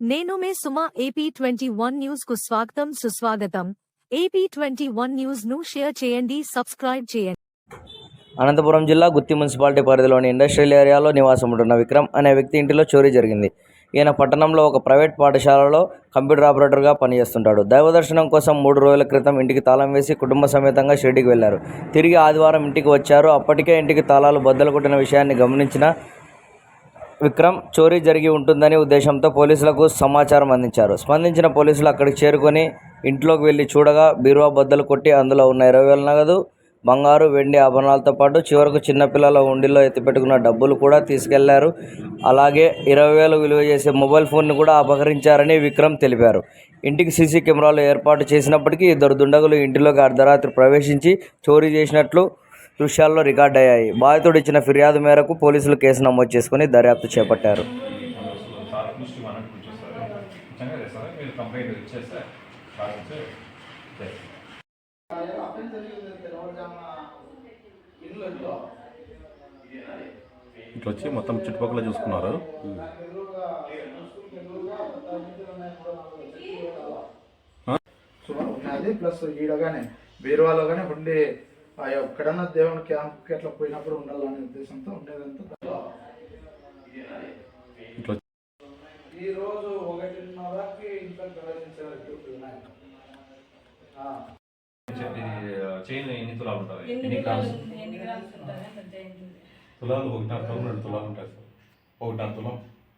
నేను మే Suma AP twenty one న్యూస్కు స్వాగతం సుస్వాగతం. ఏపీ ట్వంటీ వన్ న్యూస్ను షేర్ చేయండి సబ్స్క్రైబ్ చేయండి. అనంతపురం జిల్లా గుత్తి మున్సిపాలిటీ పరిధిలోని ఇండస్ట్రియల్ ఏరియాలో నివాసం ఉంటున్న విక్రమ్ అనే వ్యక్తి ఇంటిలో చోరీ జరిగింది. ఈయన పట్టణంలో ఒక ప్రైవేట్ పాఠశాలలో కంప్యూటర్ ఆపరేటర్గా పనిచేస్తుంటాడు. దైవ దర్శనం కోసం మూడు రోజుల క్రితం ఇంటికి తాళం వేసి కుటుంబ సమేతంగా షిరిడికి వెళ్ళారు తిరిగి ఆదివారం ఇంటికి వచ్చారు. అప్పటికే ఇంటికి తాళాలు బద్దలు కొట్టిన విషయాన్ని గమనించిన విక్రమ్ చోరీ జరిగి ఉంటుందనే ఉద్దేశంతో పోలీసులకు సమాచారం అందించారు. స్పందించిన పోలీసులు అక్కడికి చేరుకొని ఇంట్లోకి వెళ్ళి చూడగా బీరువా బద్దలు కొట్టి అందులో ఉన్న ఇరవై వేల నగదు బంగారు వెండి ఆభరణాలతో పాటు చివరకు చిన్నపిల్లల ఉండిలో ఎత్తిపెట్టుకున్న డబ్బులు కూడా తీసుకెళ్ళారు. అలాగే ఇరవై వేలు విలువ చేసే మొబైల్ ఫోన్ను కూడా అపహరించారని విక్రమ్ తెలిపారు. ఇంటికి సీసీ కెమెరాలు ఏర్పాటు చేసినప్పటికీ ఇద్దరు దుండగులు ఇంటిలోకి అర్ధరాత్రి ప్రవేశించి చోరీ చేసినట్లు దృశ్యాల్లో రికార్డ్ అయ్యాయి. బాధితుడు ఇచ్చిన ఫిర్యాదు మేరకు పోలీసులు కేసు నమోదు చేసుకుని దర్యాప్తు చేపట్టారు. ఇట్లా వచ్చి మొత్తం చుట్టుపక్కల చూసుకున్నారు. ప్లస్ ఈడగానే బీరువాలో కానీ ఉండి ఆ ఎక్కడన్నా దేవుని క్యాంప్కి అట్లా పోయినప్పుడు ఉండాలనే ఉద్దేశంతో ఉండేదంతా. దాంట్లో. ఇట్లా వచ్చి ఈ రోజు ఒకటిన్నరకి ఇంట్లో ప్రవేశించారు చైన్ ఎన్ని తులాలు ఎన్ని గ్రామ్స్? ఏంటి? తులాలు ఒకటిన్నర తులం రెండు తులాలు ఉంటాయి సార్. ఒకటిన్నర తులం.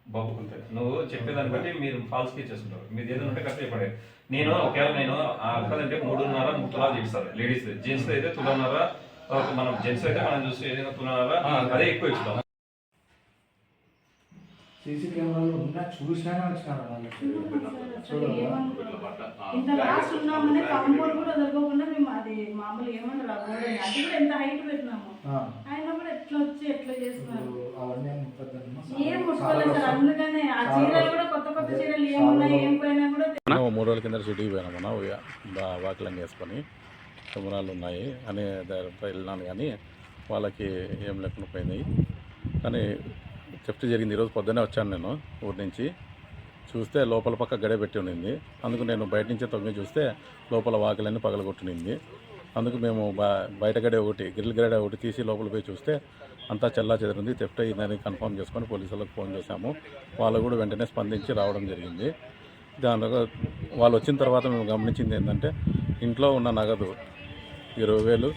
బాబు అంతే నువ్వు చెప్పేదాన్ని బట్టి మీరు ఫాల్స్కి చేసుకుంటారు మీరు ఏదైనా ఉంటే కరెక్ట్ చెప్పండి. నేను ఒకవేళ నేను ఆ అక్కదంటే మూడున్నర మూడు తులాలు చేస్తారు లేడీస్ జెంట్స్ అయితే తులన్నర మనం జెంట్స్ అయితే మనం చూసి ఏదైనా తులన్నర అదే. ఎక్కువ ఇస్తాం. సీసీ కెమెరాలు ఉన్నా చూసినానే వచ్చినారు వాళ్ళు. చూడాలా? ఇంత లాస్ట్ ఉన్నామని కాంపౌండ్ కూడా దొరకకుండా మేము అది మామూలు అది కూడా ఎంత హైట్ పెట్టినాము. అవన్నీ ఏం ముట్టద్దమ్మా. ఏం ముట్టుకోలేదు సార్ అందుకనే ఆ చీరలు కూడా కొత్త కొత్త చీరలు ఏమున్నాయి ఏం పోయినా కూడా మనం మూడు రోజుల కింద సిటీకి పోయినాం మనం వాకిలని వేసుకొని కెమెరాలు ఉన్నాయి అనే వెళ్ళినాను కానీ వాళ్ళకి ఏం లేకుండా పోయినాయి కానీ చెఫ్ట్ జరిగింది. ఈరోజు పొద్దున్నే వచ్చాను నేను ఊరి నుంచి. చూస్తే లోపల పక్క గడే పెట్టి ఉండింది. అందుకు నేను బయట నుంచే తొంగి చూస్తే లోపల వాకిలన్నీ పగలగొట్టినింది. అందుకు మేము బ- బయట గడే ఒకటి గ్రిల్ గడే ఒకటి తీసి లోపల పోయి చూస్తే అంతా చల్లా చెదిరింది థెఫ్ట్ అయిందని కన్ఫర్మ్ చేసుకొని పోలీసులకు ఫోన్ చేశాము. వాళ్ళు కూడా వెంటనే స్పందించి రావడం జరిగింది. దానిలో వాళ్ళు వచ్చిన తర్వాత మేము గమనించింది ఏంటంటే ఇంట్లో ఉన్న నగదు ఇరవై వేలు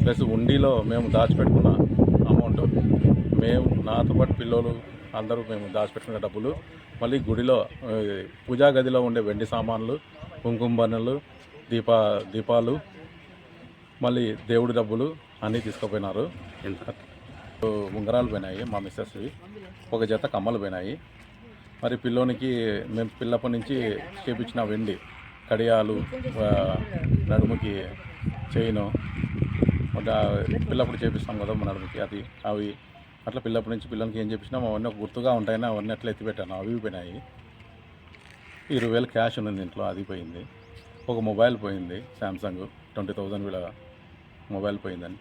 ప్లస్ ఉండిలో మేము దాచిపెట్టుకున్న అమౌంట్ మేము నాతో పాటు పిల్లలు అందరూ మేము దాచిపెట్టుకున్న డబ్బులు మళ్ళీ గుడిలో పూజా గదిలో ఉండే వెండి సామాన్లు కుంకుమ బన్నెలు దీపా దీపాలు మళ్ళీ దేవుడి డబ్బులు అన్నీ తీసుకుపోయినారు. ఉంగరాలు పోయినాయి మా మిస్సెస్వి ఒక జత కమ్మలు పోయినాయి. మరి పిల్లోనికి మేము పిల్లప్పటి నుంచి చేపించిన వెండి కడియాలు నడుముకి చైను పిల్లప్పుడు చేపిస్తాం కదా మన నడుముకి అది అవి. అట్లా పిల్లప్పటి నుంచి పిల్లలకి ఏం చేపించినాం అవన్నీ ఒక గుర్తుగా ఉంటాయని అవన్నీ అట్లా ఎత్తిపెట్టాను అవి పోయినాయి. ఇరవై వేలు క్యాష్ ఉంది ఇంట్లో అది పోయింది. ఒక మొబైల్ పోయింది శాంసంగ్ ట్వంటీ థౌజండ్ విలువ మొబైల్ పోయిందని.